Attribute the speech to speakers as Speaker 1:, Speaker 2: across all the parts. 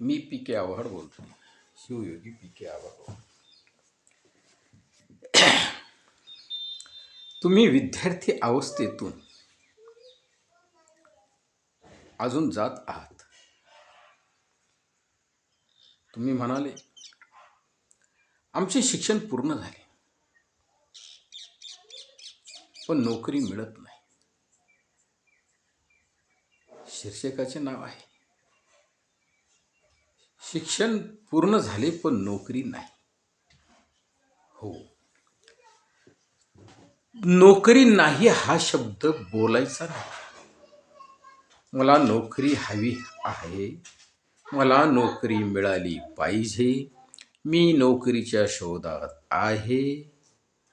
Speaker 1: मी P K Awhad बोलतो. Shivyogi P K Awhad. तुम्ही विद्यार्थी अवस्थेतून अजून जात आहात. तुम्ही म्हणाले आमचे शिक्षण पूर्ण झाले. पण नोकरी मिळत नाही. शीर्षकाचे नाव आहे शिक्षण पूर्ण झाले पण नोकरी नाही. हो. नोकरी नाही हा शब्द बोलायचा नाही. मला नोकरी हवी आहे मला नोकरी मिळाली पाहिजे मी नोकरीच्या शोधात आहे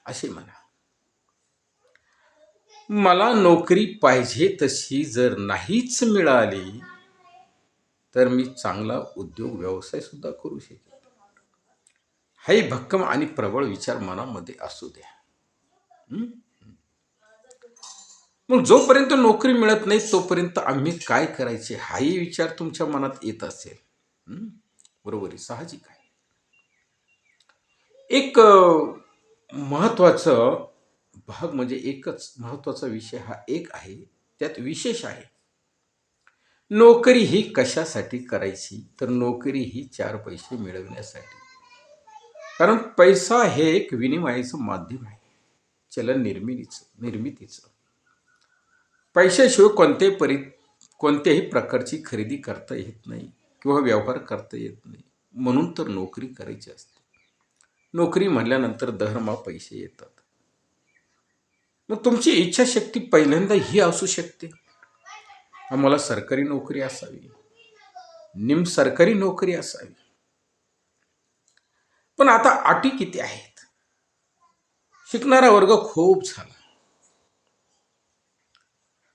Speaker 1: असे म्हणा. मला नोकरी पाहिजे तशी जर नाहीच मिळाली तर मी चांगला उद्योग व्यवसायसुद्धा करू शकेन. हाही भक्कम आणि प्रबळ विचार मनामध्ये असू द्या. मग जोपर्यंत नोकरी मिळत नाही तोपर्यंत आम्ही काय करायचे? हाही विचार तुमच्या मनात येत असेल. बरोबर आहे साहजिक आहे. एक महत्वाचं भाग म्हणजे एकच महत्त्वाचा विषय हा एक आहे त्यात विशेष आहे. नोकरी ही कशासाठी करायची? तर नोकरी ही चार पैसे मिळवण्यासाठी. कारण पैसा हे एक विनिमयाचं माध्यम आहे. चलन निर्मितीचं निर्मितीचं. पैशाशिवाय कोणत्याही परि कोणत्याही प्रकारची खरेदी करता येत नाही किंवा व्यवहार करता येत नाही. म्हणून तर नोकरी करायची असते. नोकरी म्हणल्यानंतर दरमहा पैसे येतात. मग तुमची इच्छाशक्ती पहिल्यांदा ही असू शकते. आम्हाला सरकारी नोकरी असावी. निम सरकारी नोकरी असावी. पण आता अटी किती आहेत? शिकणारा वर्ग खूप झाला.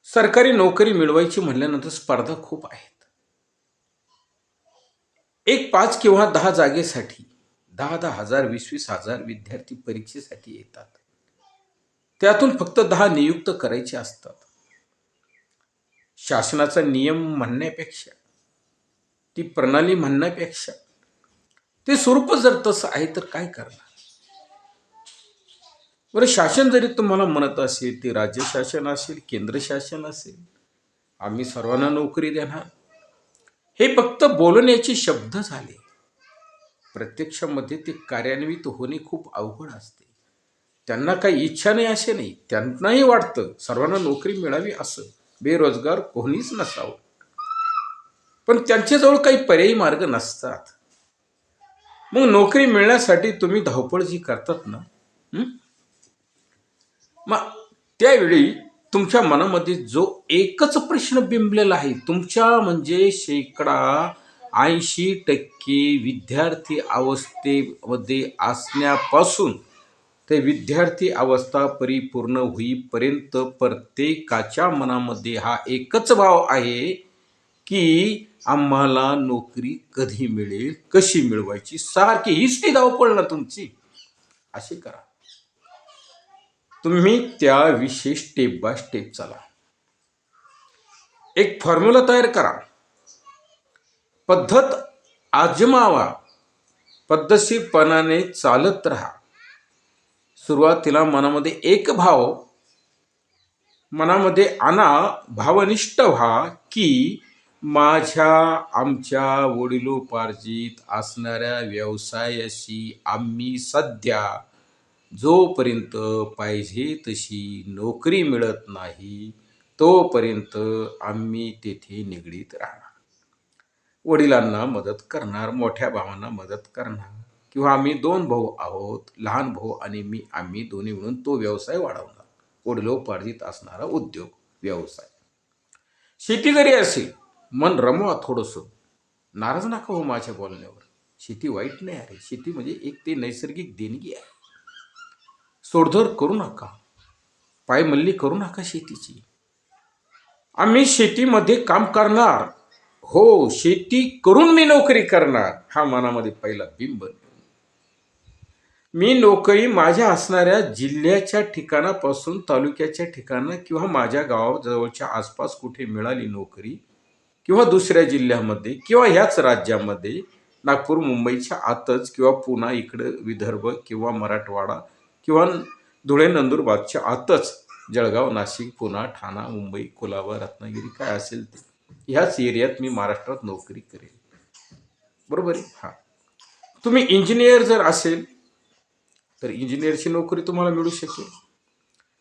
Speaker 1: सरकारी नोकरी मिळवायची म्हणल्यानंतर स्पर्धा खूप आहेत. एक पाच किंवा दहा जागेसाठी दहा दहा हजार वीस वीस हजार विद्यार्थी परीक्षेसाठी येतात. त्यातून फक्त दहा नियुक्त करायचे असतात. शासनाचा नियम म्हणण्यापेक्षा ती प्रणाली म्हणण्यापेक्षा ते स्वरूप जर तसं आहे तर काय करणार? बरं शासन जरी तुम्हाला म्हणत असेल ते राज्य शासन असेल केंद्र शासन असेल आम्ही सर्वांना नोकरी देणार. हे फक्त बोलण्याचे शब्द झाले. प्रत्यक्षामध्ये ते कार्यान्वित होणे खूप अवघड असते. त्यांना काही इच्छा नाही असे नाही. त्यांनाही वाटतं सर्वांना नोकरी मिळावी असं. बेरोजगार कोणीच नसावं. पण त्यांच्याजवळ काही पर्यायी मार्ग नसतात. मग नोकरी मिळण्यासाठी तुम्ही धावपळ जी करतात ना मग त्यावेळी तुमच्या मनामध्ये जो एकच प्रश्न बिंबलेला आहे तुमच्या म्हणजे शेकडा ऐंशी टक्के विद्यार्थी अवस्थेमध्ये असण्यापासून ते विद्यार्थी अवस्था परिपूर्ण होईपर्यंत प्रत्येकाच्या मनामध्ये हा एकच भाव आहे की आम्हाला नोकरी कधी मिळेल कशी मिळवायची सारखी हीच ती धावपळ ना तुमची. अशी करा. तुम्ही त्याविषयी स्टेप बाय स्टेप चला. एक फॉर्म्युला तयार करा. पद्धत आजमावा. पद्धतशीरपणाने चालत राहा. सुरुवातीला मनामध्ये एक भाव मनामध्ये आणा भावनिष्ठ व्हा की माझ्या आमच्या वडिलोपार्जित असणाऱ्या व्यवसायाशी आम्ही सध्या जोपर्यंत पाहिजे तशी नोकरी मिळत नाही तोपर्यंत आम्ही तेथे निगडीत राहणार. वडिलांना मदत करणार मोठ्या भावांना मदत करणार. किंवा आम्ही दोन भाऊ आहोत लहान भाऊ आणि मी आम्ही दोन्ही मिळून तो व्यवसाय वाढवणार. वडिलोपार्जित असणारा उद्योग व्यवसाय. शेती जरी असेल मन रमवा थोडंसं. नाराज नका हो माझ्या बोलण्यावर. शेती वाईट नाही अरे शेती म्हणजे एक ते नैसर्गिक देणगी आहे. सोडधर करू नका. पायमल्ली करू नका शेतीची. आम्ही शेतीमध्ये काम करणार. हो शेती करून मी नोकरी करणार. हा मनामध्ये पहिला बिंब मी नोकरी माझ्या असणाऱ्या जिल्ह्याच्या ठिकाणापासून तालुक्याच्या ठिकाणं किंवा माझ्या गावाजवळच्या आसपास कुठे मिळाली नोकरी किंवा दुसऱ्या जिल्ह्यामध्ये किंवा ह्याच राज्यामध्ये नागपूर मुंबईच्या आतच किंवा पुणा इकडं विदर्भ किंवा मराठवाडा किंवा धुळे नंदुरबारच्या आतच जळगाव नाशिक पुणा ठाणा मुंबई कुलाबा रत्नागिरी काय असेल ते. ह्याच एरियात मी महाराष्ट्रात नोकरी करेन. बरोबर आहे? हां. तुम्ही इंजिनियर जर असेल तर इंजिनियरची नोकरी तुम्हाला मिळू शकेल.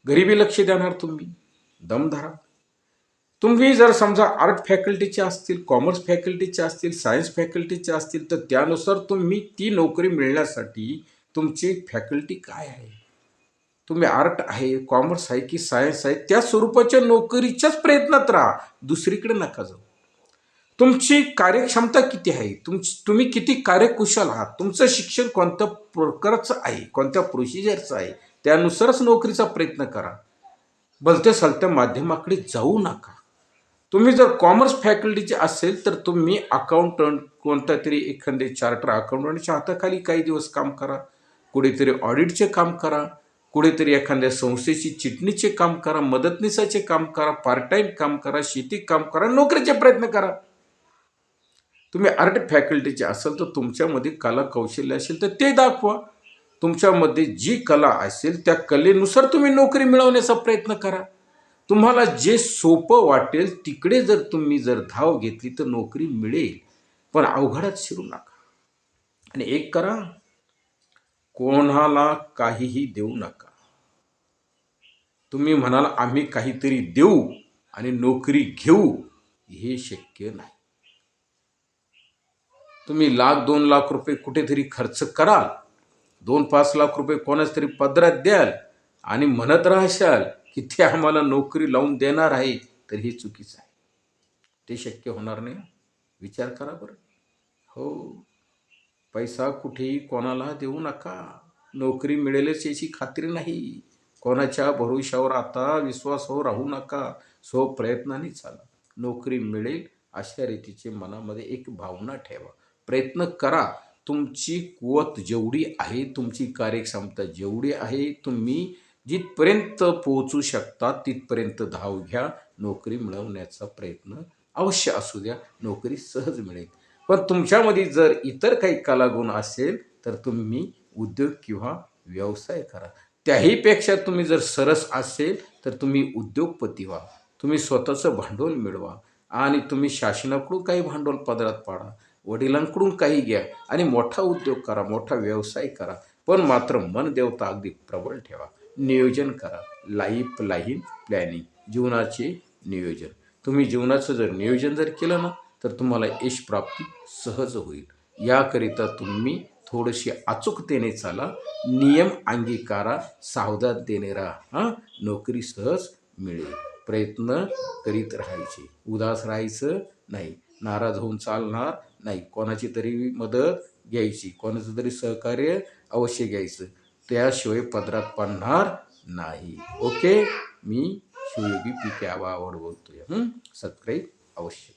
Speaker 1: गरिबी लक्ष देणार तुम्ही. दम धरा. तुम्ही जर समजा आर्ट फॅकल्टीचे असतील कॉमर्स फॅकल्टीचे असतील सायन्स फॅकल्टीचे असतील तर त्यानुसार तुम्ही ती नोकरी मिळण्यासाठी तुमची फॅकल्टी काय आहे? तुम्ही आर्ट आहे कॉमर्स आहे की सायन्स आहे त्या स्वरूपाच्या नोकरीच्याच प्रयत्नात राहा. दुसरीकडे नका जाऊ. तुमची कार्यक्षमता किती आहे? तुम तुम्ही किती कार्यकुशल आहात? तुमचं शिक्षण कोणत्या प्रकारचं आहे? कोणत्या प्रोसिजरचं आहे? त्यानुसारच नोकरीचा प्रयत्न करा. भलत्या सलत्या माध्यमाकडे जाऊ नका. तुम्ही जर कॉमर्स फॅकल्टीचे असेल तर तुम्ही अकाउंटंट कोणत्या तरी एखादे चार्टर अकाउंटंटच्या हाताखाली काही दिवस काम करा. कुठेतरी ऑडिटचे काम करा. कुठेतरी एखाद्या संस्थेची चिटणीचे काम करा. मदतनीसाचे काम करा. पार्ट टाईम काम करा. शेती काम करा. नोकरीचे प्रयत्न करा. तुम्ही आर्ट फॅकल्टीचे असाल तर तुमच्यामध्ये कला कौशल्य असेल तर ते दाखवा. तुमच्यामध्ये जी कला असेल त्या कलेनुसार तुम्ही नोकरी मिळवण्याचा प्रयत्न करा. तुम्हाला जे सोपं वाटेल तिकडे जर तुम्ही जर धाव घेतली तर नोकरी मिळेल. पण अवघडात शिरू नका. आणि एक करा कोणाला काहीही देऊ नका. तुम्ही म्हणाल आम्ही काहीतरी देऊ आणि नोकरी घेऊ. हे शक्य नाही. तुम्ही लाख दोन लाख रुपये कुठेतरी खर्च कराल. दोन पाच लाख रुपये कोणाच तरी पदरात द्याल आणि म्हणत राहशाल की ते आम्हाला नोकरी लावून देणार आहे तर हे चुकीचं आहे. ते शक्य होणार नाही हो. विचार करा बरं. हो. पैसा कुठेही कोणाला देऊ नका. नोकरी मिळेलच याची खात्री नाही. कोणाच्या भविष्यावर आता विश्वासावर राहू नका. सो प्रयत्नाने चाला. नोकरी मिळेल अशा रीतीचे मनामध्ये एक भावना ठेवा. प्रयत्न करा. तुमची कुवत जेवढी आहे तुमची कार्यक्षमता जेवढी आहे तुम्ही जिथपर्यंत पोहोचू शकता तिथपर्यंत धाव घ्या. नोकरी मिळवण्याचा प्रयत्न अवश्य असू द्या. नोकरी सहज मिळेल. पण तुमच्यामध्ये जर इतर काही कलागुण असेल तर तुम्ही उद्योग किंवा व्यवसाय करा. त्याहीपेक्षा तुम्ही जर सरस असेल तर तुम्ही उद्योगपती व्हा. तुम्ही स्वतःचं भांडवल मिळवा. आणि तुम्ही शासनाकडून काही भांडवल पदरात पाडा. वडिलांकडून काही घ्या आणि मोठा उद्योग करा मोठा व्यवसाय करा. पण मात्र मन देवता अगदी प्रबळ ठेवा. नियोजन करा. Life line planning. जीवनाचे नियोजन. तुम्ही जीवनाचं जर नियोजन जर केलं ना तर तुम्हाला यश प्राप्ती सहज होईल. याकरिता तुम्ही थोडीशी अचूकतेने चाला. नियम अंगीकारा सावधानतेने राहा. हां? नोकरी सहज मिळेल. प्रयत्न करीत राहायचे. उदास राहायचं नाही. नाराज होऊन चालणार नाही कोणाची तरी मदत घ्यायची कोणाचं तरी सहकार्य अवश्य घ्यायचं. त्याशिवाय पदरात पडणार नाही. ओके? मी शिवयोगी पी के आबा आवड बोलतोय सबस्क्राईब अवश्य